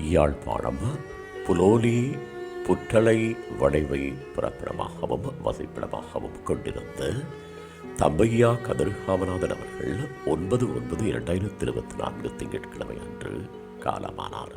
யாழ்ப்பாணம் புலோலி புற்றலை வளைவை பிறப்பிடமாகவும் வசிப்பிடமாகவும் கொண்டிருந்த தம்பையா கதிர்காமநாதன் அவர்கள் ஒன்பது ஒன்பது இரண்டாயிரத்தி இருபத்தி நான்கு திங்கட்கிழமை அன்று காலமானார்.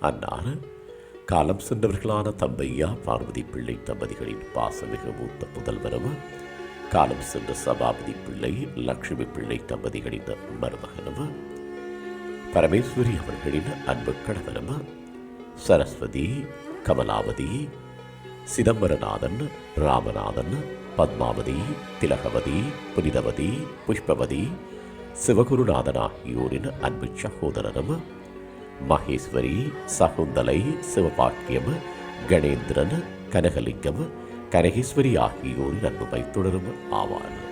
அன்னார் காலம் சென்றவர்களான தம்பையா பார்வதி பிள்ளை தம்பதிகளின் பாசமிகு மூத்த முதல்வரும் காலம் சென்ற சபாபதி பிள்ளை லட்சுமி பிள்ளை தம்பதிகளின் மருமகனும் பரமேஸ்வரி அவர்களின் அன்பு கணவனும் சரஸ்வதி கமலாவதி சிதம்பரநாதன் ராமநாதன் பத்மாவதி திலகவதி புனிதவதி புஷ்பவதி சிவகுருநாதன் ஆகியோரின் அன்பு சகோதரரும் மகேஸ்வரி சகுந்தலை சிவபாக்கியம் கணேந்திரன் கனகலிங்கம் கனகேஸ்வரி ஆகியோரின் அன்புமை தொடரும் ஆவார்.